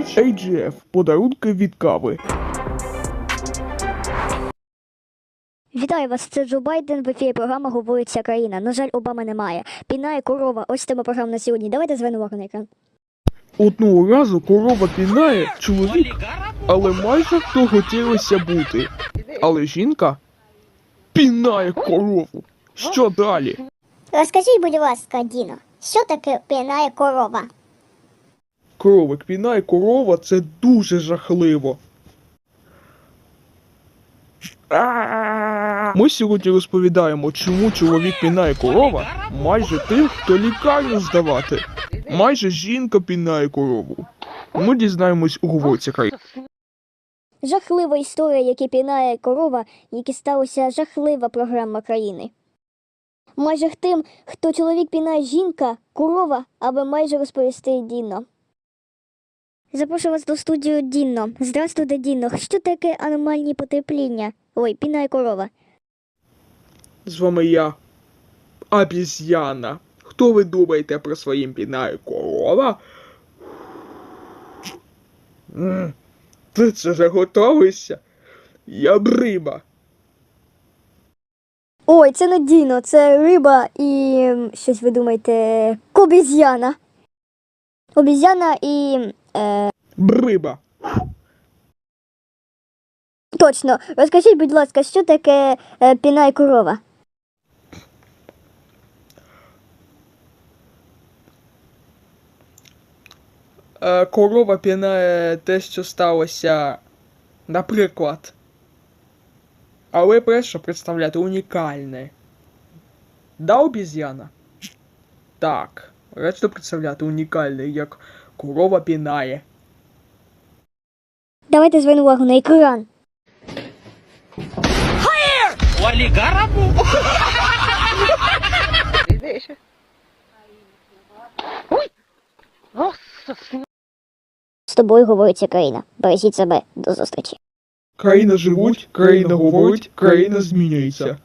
AGF. Подарунки від кави. Вітаю вас, це Джо Байден. В ефірі програма говорить вся країна. На жаль, Обами немає. Пінає корова. Ось тема програми на сьогодні. Давайте звернемо увагу на екран. Одного разу корова пінає чоловік, але майже хто хотілося бути. Але жінка пінає корову. Що далі? Розкажіть, будь ласка, Діно, що таке пінає корова? Кровик пінає корова це дуже жахливо. Ми сьогодні розповідаємо, чому чоловік пінає корова майже тим, хто лікарню здавати. Майже жінка пінає корову. Ми дізнаємось у говорці. Жахлива історія, яка пінає корова, які сталася жахлива програма країни. Майже тим, хто чоловік пінає жінка, корова, аби майже розповісти Дінно. Запрошую вас до студії Дінно. Здравствуйте, Дінно. Що таке аномальні потепління? Ой, пінає корова. З вами я, обіз'яна. Хто ви думаєте про своїм пінає корова? М, Ти це вже готовишся? Я бриба. Ой, це не Діно, це риба і м, щось ви думаєте. Кобіз'яна. Обіз'яна і. Бриба. точно. Розкажіть, будь ласка, що таке е, пінай корова? Е, корова пінає те, що сталося, наприклад. Але перше представляти унікальне. Да, обіз'яна? Так. Речно представляти унікальне, як корова пінає. Давайте звернемо увагу на екран. З тобою говорить країна. Бережіть себе. До зустрічі. Країна живуть, країна говорить, країна змінюється.